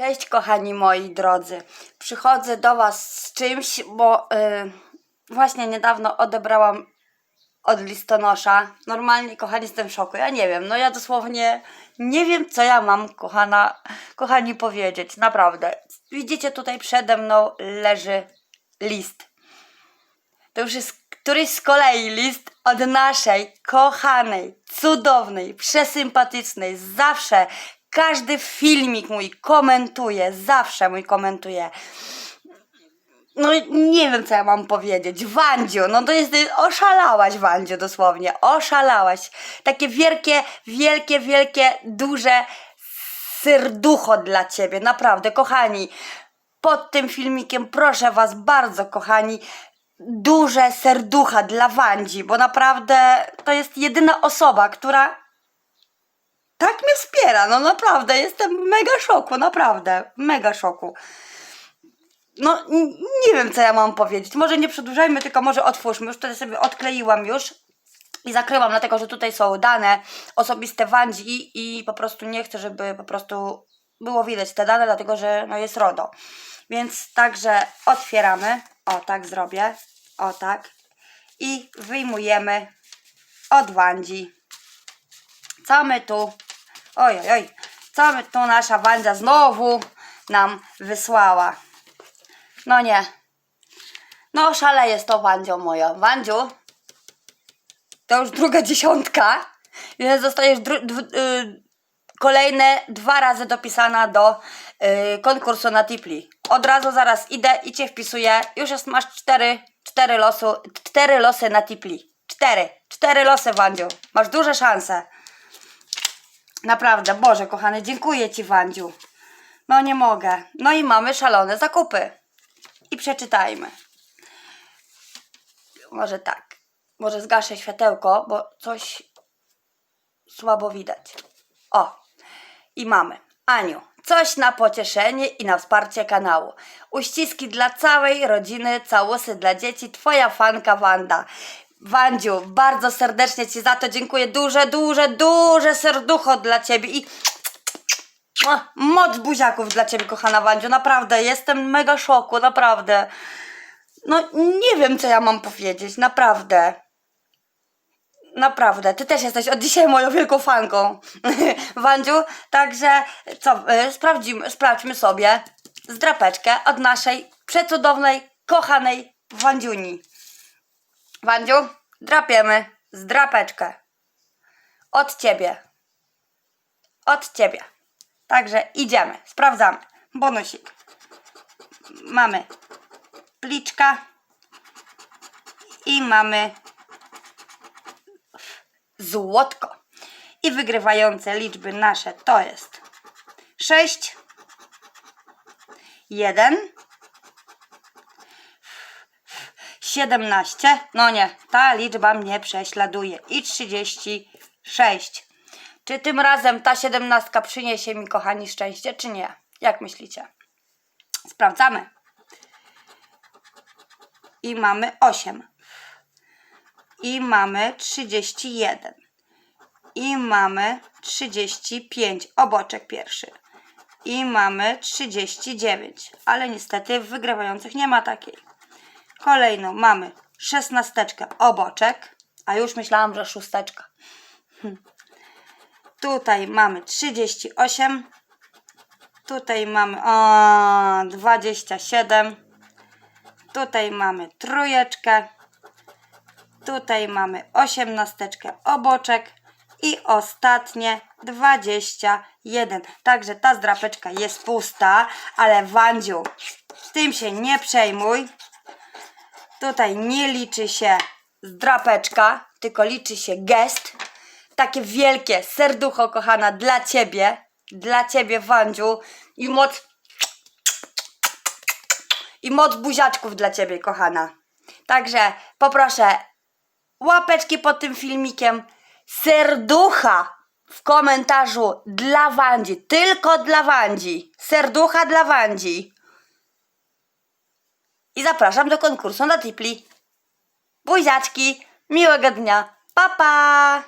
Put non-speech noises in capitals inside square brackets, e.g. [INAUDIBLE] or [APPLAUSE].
Cześć kochani moi drodzy. Przychodzę do Was z czymś, bo yy, właśnie niedawno odebrałam od listonosza. Normalnie, kochani, jestem w szoku. Ja nie wiem, no ja dosłownie nie wiem, co ja mam, kochana, kochani, powiedzieć. Naprawdę. Widzicie, tutaj przede mną leży list. To już jest któryś z kolei list od naszej kochanej, cudownej, przesympatycznej, zawsze każdy filmik mój komentuje, zawsze mój komentuje. No nie wiem, co ja mam powiedzieć. Wandziu, no to jest, oszalałaś, Wandziu, dosłownie, oszalałaś. Takie wielkie, wielkie, wielkie, duże serducho dla ciebie, naprawdę, kochani. Pod tym filmikiem proszę was bardzo, kochani, duże serducha dla Wandzi, bo naprawdę to jest jedyna osoba, która tak mnie wspiera. No naprawdę, jestem mega szoku, naprawdę, mega szoku. No, nie wiem, co ja mam powiedzieć. Może nie przedłużajmy, tylko może otwórzmy. Już tutaj sobie odkleiłam już i zakryłam, dlatego że tutaj są dane osobiste Wandzi i, i po prostu nie chcę, żeby po prostu było widać te dane, dlatego że no jest RODO. Więc także otwieramy. O, tak zrobię. O, tak. I wyjmujemy od Wandzi. Co my tu? Oj, oj, oj. Co my tu nasza Wandzia znowu nam wysłała? No nie. No szaleje z tą Wandzią moją. Wandziu, to już druga dziesiątka, więc zostajesz y- kolejne dwa razy dopisana do y, konkursu na Tipli. Od razu zaraz idę i cię wpisuję. Już jest, masz cztery, cztery, losu, cztery losy na Tipli. Cztery. Cztery losy, Wandziu. Masz duże szanse. Naprawdę, Boże kochany, dziękuję Ci, Wandziu. No nie mogę. No i mamy szalone zakupy. I przeczytajmy. Może tak. Może zgaszę światełko, bo coś słabo widać. O, i mamy. Aniu, coś na pocieszenie i na wsparcie kanału. Uściski dla całej rodziny, całusy dla dzieci, twoja fanka Wanda. Wandziu, bardzo serdecznie Ci za to dziękuję. Duże, duże, duże serducho dla Ciebie i moc buziaków dla Ciebie, kochana Wandziu. Naprawdę, jestem mega szoku, naprawdę. No, nie wiem, co ja mam powiedzieć, naprawdę. Naprawdę, ty też jesteś od dzisiaj moją wielką fanką, [LAUGHS] Wandziu. Także co, y, sprawdzimy, sprawdźmy sobie zdrapeczkę od naszej przecudownej, kochanej Wandziuni. Wandziu, drapiemy zdrapeczkę. Od ciebie. Od ciebie. Także idziemy, sprawdzamy. Bonusik. Mamy pliczka i mamy złotko. I wygrywające liczby nasze to jest 6, 1, 17. No nie, ta liczba mnie prześladuje. I 36. Czy tym razem ta siedemnastka przyniesie mi, kochani, szczęście, czy nie? Jak myślicie? Sprawdzamy. I mamy 8. I mamy 31. I mamy 35. Oboczek pierwszy. I mamy 39. Ale niestety w wygrywających nie ma takiej. Kolejną mamy szesnasteczkę oboczek. A już myślałam, że szósteczka. Tutaj mamy 38. Tutaj mamy o, 27. Tutaj mamy trójeczkę. Tutaj mamy osiemnasteczkę oboczek. I ostatnie 21. Także ta zdrapeczka jest pusta, ale Wandziu, tym się nie przejmuj. Tutaj nie liczy się zdrapeczka, tylko liczy się gest. Takie wielkie serducho, kochana, dla ciebie. Dla ciebie, Wandziu. I moc. I moc buziaczków dla ciebie, kochana. Także poproszę łapeczki pod tym filmikiem. Serducha w komentarzu dla Wandzi. Tylko dla Wandzi. Serducha dla Wandzi. I zapraszam do konkursu na Tipli. Buziaczki, miłego dnia, pa pa!